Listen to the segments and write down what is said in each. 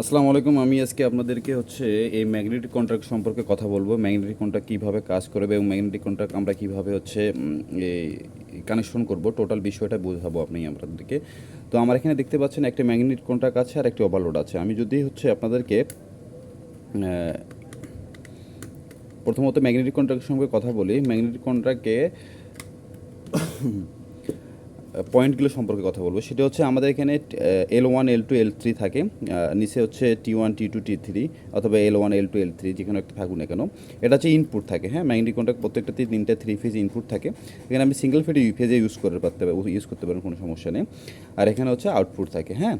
আসসালামু আলাইকুম, আমি আজকে আপনাদেরকে হচ্ছে এই ম্যাগনেটিক কন্ট্রাক্ট সম্পর্কে কথা বলব। ম্যাগনেটিক কন্ট্রাক্ট কীভাবে কাজ করবে এবং ম্যাগনেটিক কন্ট্রাক্ট আমরা কীভাবে হচ্ছে কানেকশন করব টোটাল বিষয়টা বোঝাবো আপনি আপনাদেরকে। তো আমার এখানে দেখতে পাচ্ছেন একটা ম্যাগনেটিক কন্ট্রাক্ট আছে আর একটি ওভারলোড আছে। আমি যদি হচ্ছে আপনাদেরকে প্রথমত ম্যাগনেটিক কন্ট্রাক্টের সঙ্গে কথা বলি। ম্যাগনেটিক কন্ট্রাক্টে পয়েন্টগুলো সম্পর্কে কথা বলব। সেটা হচ্ছে আমাদের এখানে L one L two L three থাকে। নিচে হচ্ছে T one T two T three অথবা L one L two L three যেখানে একটা থাকুক না কেন। এটা হচ্ছে ইনপুট থাকে হ্যাঁ? ম্যাগনেটিক কন্ট্রাক্ট প্রত্যেকটাতে তিনটে থ্রি ফেজ ইনপুট থাকে। এখানে আমি সিঙ্গেল ফেজ ফেজে ইউজ করে পারতে ইউজ করতে পারেন কোনো সমস্যা নেই। আর এখানে হচ্ছে আউটপুট থাকে হ্যাঁ?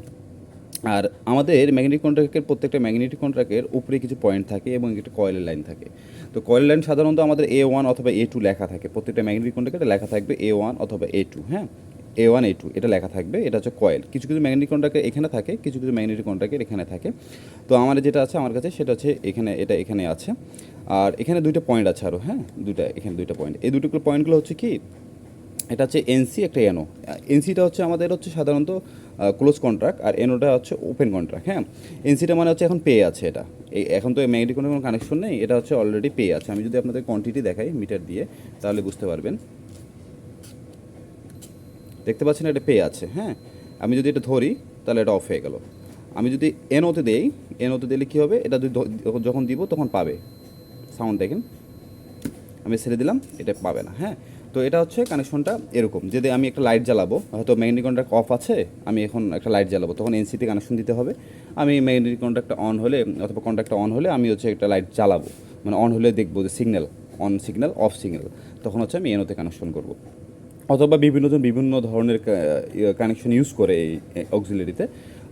আর আমাদের ম্যাগনেটিক কন্ট্রাক্টের প্রত্যেকটা ম্যাগনেটিক কন্ট্রাক্টের উপরে কিছু পয়েন্ট থাকে এবং একটা কয়েলের লাইন থাকে। তো কয়েল লাইন সাধারণত আমাদের এ ওয়ান অথবা এ টু লেখা থাকে। প্রত্যেকটা ম্যাগনেটিক কন্ট্রাক্টে লেখা থাকবে এ ওয়ান অথবা এ টু হ্যাঁ? এ ওয়ান এ টু এটা লেখা থাকবে। এটা হচ্ছে কয়েল কিছু কিছু ম্যাগনেটিক কন্ট্রাক্টে এখানে থাকে, কিছু কিছু ম্যাগনেটিক কন্ট্রাক্টের এখানে থাকে। তো আমার যেটা আছে আমার কাছে, সেটা হচ্ছে এখানে, এটা এখানে আছে। আর এখানে দুইটা পয়েন্ট আছে আরও হ্যাঁ? দুইটা, এখানে দুইটা পয়েন্ট এই দুটো পয়েন্টগুলো হচ্ছে কি? এটা হচ্ছে এনসি একটা এনও এনসিটা হচ্ছে আমাদের হচ্ছে সাধারণত ক্লোজ কন্ট্রাক্ট আর এনওটা হচ্ছে ওপেন কন্ট্রাক্ট হ্যাঁ? এনসিটা মানে হচ্ছে এখন পে আছে এটা। এখন তো ম্যাগনেটিক কোনো কোনো কানেকশন নেই, এটা হচ্ছে অলরেডি পে আছে। আমি যদি আপনাদের কোয়ান্টিটি দেখাই মিটার দিয়ে, তাহলে বুঝতে পারবেন। দেখতে পাচ্ছেন এটা পে আছে হ্যাঁ? আমি যদি এটা ধরি, তাহলে এটা অফ হয়ে গেল। আমি যদি এনওতে দেই এনওতে দিলে কী হবে? এটা যখন দিব, তখন পাবে। সাউন্ড দেখেন। আমি ছেড়ে দিলাম, এটা পাবে না হ্যাঁ? তো এটা হচ্ছে কানেকশনটা এরকম। যদি আমি একটা লাইট জ্বালাবো, হয়তো ম্যাগনেটিক কন্ট্রাক্ট অফ আছে, আমি এখন একটা লাইট জ্বালাবো, তখন এনসিতে কানেকশন দিতে হবে। আমি ম্যাগনেটিক কন্ট্রাক্টটা অন হলে, অথবা কন্ট্রাক্টটা অন হলে, আমি হচ্ছে একটা লাইট জ্বালাবো। মানে অন হলে দেখব যে signal on signal off signal তখন হচ্ছে আমি এনোতে কানেকশন করব। অথবা বিভিন্নজন বিভিন্ন ধরনের কানেকশন ইউজ করে এই অক্সিলারিতে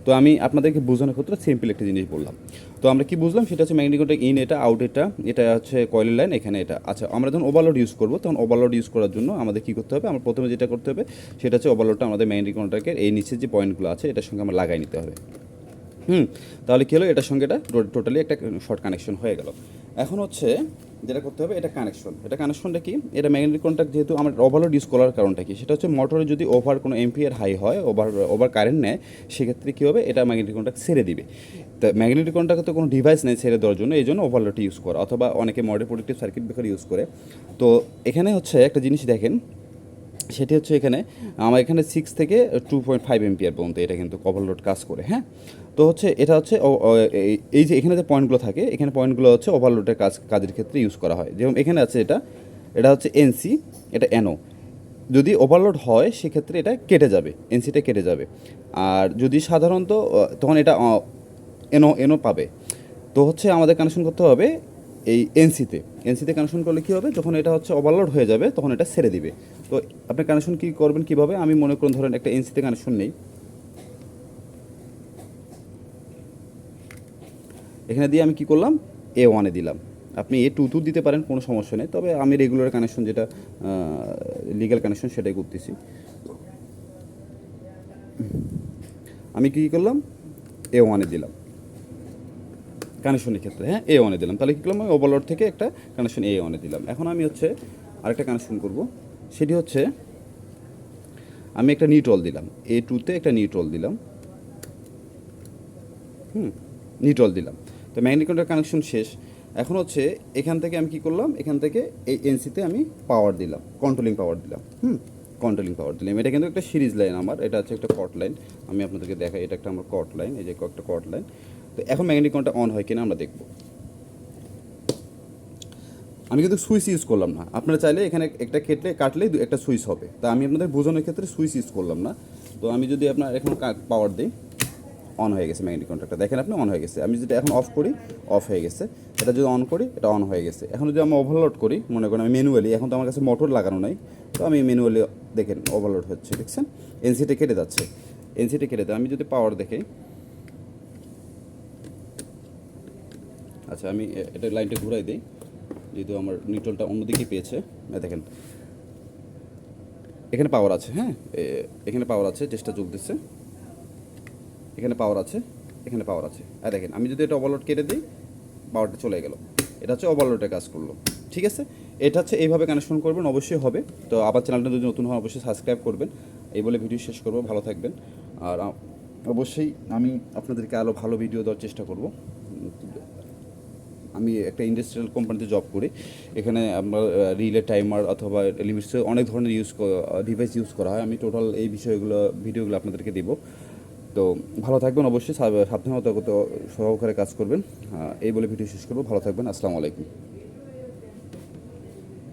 তো আমি আপনাদেরকে বোঝানোর ক্ষেত্রে সিম্পল একটা জিনিস বললাম। তো আমরা কি বুঝলাম? সেটা হচ্ছে ম্যাগনেটিক ইন এটা আউট এটা এটা হচ্ছে কয়েলের লাইন এখানে এটা। আচ্ছা আমরা যখন ওভারলোড ইউজ করব, তখন ওভারলোড ইউজ করার জন্য আমাদের কী করতে হবে? আমরা প্রথমে যেটা করতে হবে, সেটা হচ্ছে ওভারলোডটা আমাদের ম্যাগনেটিক কন্ট্রাক্টের এই নিচের যে পয়েন্টগুলো আছে, এটার সঙ্গে আমরা লাগাই নিতে হবে। হুম, তাহলে কী হলো? এটার সঙ্গে এটা টোটালি একটা শর্ট কানেকশন হয়ে গেল। এখন হচ্ছে যেটা করতে হবে, এটা কানেকশন এটা কানেকশনটা কি? এটা ম্যাগনেটিক কন্ট্যাক্ট যেহেতু আমার ওভারলোড ইউজ করার কারণটা কি? সেটা হচ্ছে মোটরে যদি ওভার কোনো এমপিয়ার হাই হয় ওভার ওভার কারেন্ট নেয়, সেক্ষেত্রে কী হবে? এটা ম্যাগনেটিক কন্ট্যাক্ট ছেড়ে দিবে। তা ম্যাগনেটিক কন্ট্যাক্টে তো কোনো ডিভাইস নেই ছেড়ে দেওয়ার জন্য এই জন্য ওভারলোড ইউজ করা। অথবা অনেকে model productive circuit breaker use করে। তো এখানে হচ্ছে একটা জিনিস দেখেন সেটি হচ্ছে এখানে, আমার এখানে সিক্স থেকে টু পয়েন্ট ফাইভ এমপিআর পর্যন্ত এটা কিন্তু ওভারলোড কাজ করে হ্যাঁ? তো হচ্ছে এটা হচ্ছে এই যে এখানে যে পয়েন্টগুলো থাকে, এখানে পয়েন্টগুলো হচ্ছে ওভারলোডের কাজ, কাজের ক্ষেত্রে ইউজ করা হয়। যেমন এখানে আছে এটা এটা হচ্ছে এনসি এটা এনও যদি ওভারলোড হয়, সেক্ষেত্রে এটা কেটে যাবে এনসিটা কেটে যাবে। আর যদি সাধারণত তখন এটা এনও এনও পাবে। তো হচ্ছে আমাদের কানেকশন করতে হবে এই এনসিতে এনসিতে কানেকশন করলে কী হবে? যখন এটা হচ্ছে ওভারলোড হয়ে যাবে, তখন এটা ছেড়ে দিবে। তো আপনি কানেকশন কী করবেন কীভাবে? আমি মনে করুন, ধরেন একটা এনসিতে কানেকশন নেই। এখানে দিয়ে আমি কি করলাম? এ ওয়ানে দিলাম। আপনি এ টু টু দিতে পারেন, কোনো সমস্যা নেই। তবে আমি রেগুলার কানেকশন যেটা লিগ্যাল কানেকশন সেটাই করতেছি। আমি কী করলাম? এ ওয়ানে দিলাম। কানেকশনের ক্ষেত্রে হ্যাঁ? এ ওয়ানে দিলাম। তাহলে কী করলাম? আমি ওভারলোড থেকে একটা কানেকশন এ ওয়ানে দিলাম। এখন আমি হচ্ছে আরেকটা কানেকশন করব। সেটি হচ্ছে, আমি একটা নিউট্রল দিলাম। এ টুতে একটা নিউট্রল দিলাম। হুম নিউট্রল দিলাম। তো ম্যাগনেটিক কানেকশন শেষ। এখন হচ্ছে এখান থেকে আমি কি করলাম? এখান থেকে এই এনসিতে আমি পাওয়ার দিলাম। কন্ট্রোলিং পাওয়ার দিলাম। হুম কন্ট্রোলিং পাওয়ার দিলাম। এটা কিন্তু একটা সিরিজ লাইন আমার। এটা হচ্ছে একটা কট লাইন আমি আপনাদেরকে দেখাই। এটা একটা আমার কট লাইন এই যে একটা কট লাইন তো এখন ম্যাগনেটিক কনটা অন হয় কিনা আমরা দেখব। আমি কিন্তু সুইচ ইউজ করলাম না। আপনারা চাইলে এখানে একটা কেটলে, কাটলেই দু- একটা সুইচ হবে। তা আমি আপনাদের বোঝানোর ক্ষেত্রে সুইচ ইউজ করলাম না। তো আমি যদি আপনার এখন পাওয়ার দিই অন হয়ে গেছে ম্যাগনেটিক কন্ট্রাক্টটা দেখেন আপনি অন হয়ে গেছে। আমি যেটা এখন অফ করি অফ হয়ে গেছে। এটা যদি অন করি, এটা অন হয়ে গেছে। এখন যদি আমি ওভারলোড করি, মনে করেন আমি ম্যানুয়ালি এখন তো আমার কাছে মোটর লাগানো নাই। তো আমি ম্যানুয়ালি দেখেন ওভারলোড হচ্ছে, দেখছেন? এনসিটি কেটে যাচ্ছে। এনসিটি কেটে দেয় আমি যদি পাওয়ার দেখি আচ্ছা আমি এটা লাইনটা ঘুরাই দিই, যেহেতু আমার নিউট্রলটা অন্যদিকে পেয়েছে। দেখেন, এখানে পাওয়ার আছে হ্যাঁ? এখানে পাওয়ার আছে, চেষ্টা যোগ দিচ্ছে। এখানে পাওয়ার আছে, এখানে পাওয়ার আছে। আর দেখেন, আমি যদি এটা ওভারলোড কেটে দিই পাওয়ারটা চলে গেল। এটা হচ্ছে ওভারলোডের কাজ করল, ঠিক আছে? এটা হচ্ছে এইভাবে কানেকশন করবেন, অবশ্যই হবে। তো আবার চ্যানেলটা যদি নতুন হয়, অবশ্যই সাবস্ক্রাইব করবেন। এই বলে ভিডিও শেষ করব, ভালো থাকবেন। আর অবশ্যই আমি আপনাদেরকে আরও ভালো ভিডিও দেওয়ার চেষ্টা করব। আমি একটা ইন্ডাস্ট্রিয়াল কোম্পানিতে জব করি। এখানে আমরা রিলে টাইমার অথবা লিমিটসে অনেক ধরনের ইউজ ডিভাইস ইউজ করা হয়। আমি টোটাল এই বিষয়গুলো ভিডিওগুলো আপনাদেরকে দেবো। তো ভালো থাকবেন অবশ্যই। সাবধানতা সহকারে কাজ করবেন। এই বলে ভিডিও শেষ করব। ভালো থাকবেন। আসসালামু আলাইকুম।